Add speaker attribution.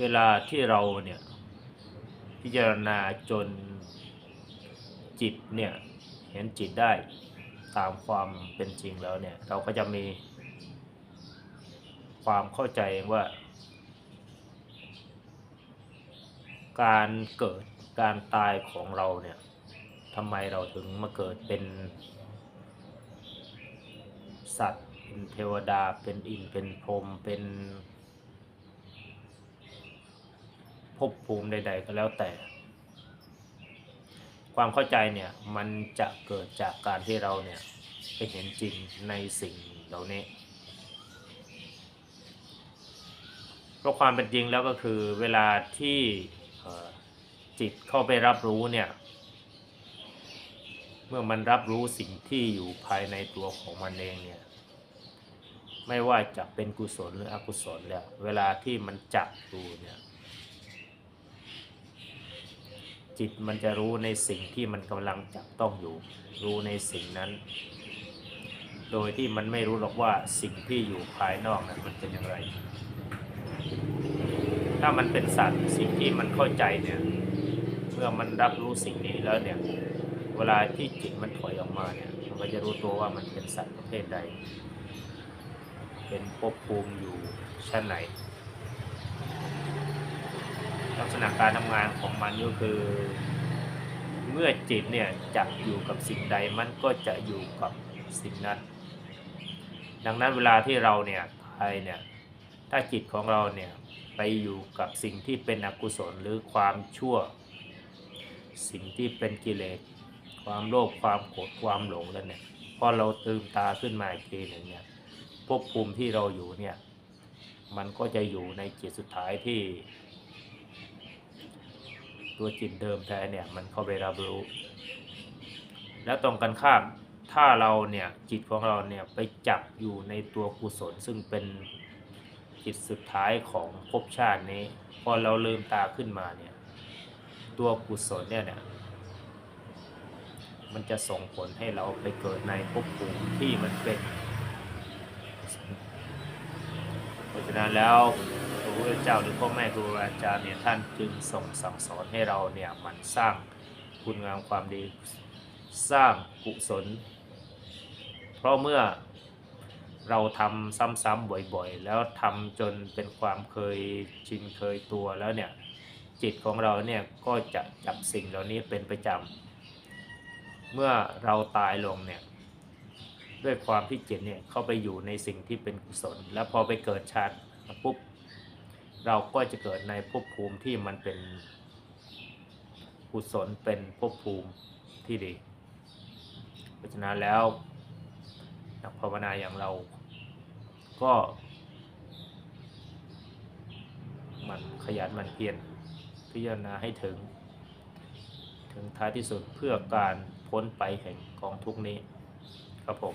Speaker 1: เวลาที่เราเนี่ยพิจารณาจนจิตเนี่ยเห็นจิตได้ตามความเป็นจริงแล้วเนี่ยเราก็จะมีความเข้าใจว่า การเกิดการตายของเราเนี่ยทำไมเราถึงมาเกิดเป็นสัตว์เป็นเทวดาเป็นอินเป็นพรหมเป็น ภพภูมิใด ๆ ก็แล้วแต่ ความเข้าใจเนี่ยมันจะเกิดจากการที่เราเนี่ยไปเห็นจริงในสิ่งเหล่านี้เพราะความเป็นจริงแล้วก็คือเวลาที่จิตเข้าไปรับรู้เนี่ย เมื่อมันรับรู้สิ่งที่อยู่ภายในตัวของมันเองเนี่ย ไม่ว่าจะเป็นกุศลหรืออกุศลแล้ว เวลาที่มันจับดูเนี่ย จิตมันจะรู้ในสิ่งที่มันกำลังจับต้องอยู่ รู้ในสิ่งนั้น โดยที่มันไม่รู้หรอกว่าสิ่งที่อยู่ภายนอกนั้นมันเป็นอย่างไร ถ้ามันเป็นสัตว์สิ่งที่มันเข้าใจเนี่ยเมื่อมันรับรู้สิ่งนี้แล้วเนี่ยเวลาที่จิตมันถอยออกมาเนี่ยมันก็จะรู้ตัวว่ามันเป็นสัตว์ประเภทใด เป็นภพภูมิอยู่ชั้นไหน ษณะการทำงานของมันก็คือ เมื่อจิตเนี่ยจะอยู่กับสิ่งใดมันก็จะอยู่กับสิ่งนั้น ดังนั้นเวลาที่เราเนี่ยไปเนี่ยถ้าจิตของเราเนี่ยไปอยู่กับสิ่งที่เป็นอกุศลหรือความชั่ว สิ่งที่เป็นกิเลสความโลภความโกรธความหลงแล้วเนี่ยพอเราตื่นตาขึ้นมาอีกทีหนึ่งเนี่ยภพภูมิที่เราอยู่เนี่ยมันก็จะอยู่ในจิตสุดท้ายที่ ตัวจิตเดิมแท้เนี่ยมันเข้าไปรับรู้ แล้วตรงกันข้ามถ้าเราเนี่ยจิตของเราเนี่ยไปจับอยู่ในตัวกุศลซึ่งเป็นจิตสุดท้ายของภพชาตินี้ พอเราลืมตาขึ้นมาเนี่ยตัวกุศลเนี่ยเนี่ยมันจะส่งผลให้เราไปเกิดในภพภูมิที่มันเป็น เพราะฉะนั้นแล้ว พระพุทธเจ้าหรือพ่อแม่ครูอาจารย์เนี่ยท่านจึงส่งสั่งสอนให้เราเนี่ยหมันสร้างคุณงามความดีสร้างกุศล เพราะเมื่อเราทำซ้ำๆบ่อยๆ แล้วทำจนเป็นความเคยชินเคยตัวแล้วเนี่ยจิตของเราเนี่ยก็จะจับสิ่งเหล่านี้เป็นประจำเมื่อเราตายลงเนี่ยด้วยความที่จิตเนี่ยเข้าไปอยู่ในสิ่งที่เป็นกุศล แล้วพอไปเกิดชาติปุ๊บ เราก็จะเกิดในภพภูมิที่มันเป็นกุศลเป็นภพภูมิที่ดี เพราะฉะนั้นแล้วนักภาวนาอย่างเราก็มันขยันมันเพียรพิจารณาให้ถึง ถึงท้ายที่สุดเพื่อการพ้นไปแห่งกองทุกนี้ครับผม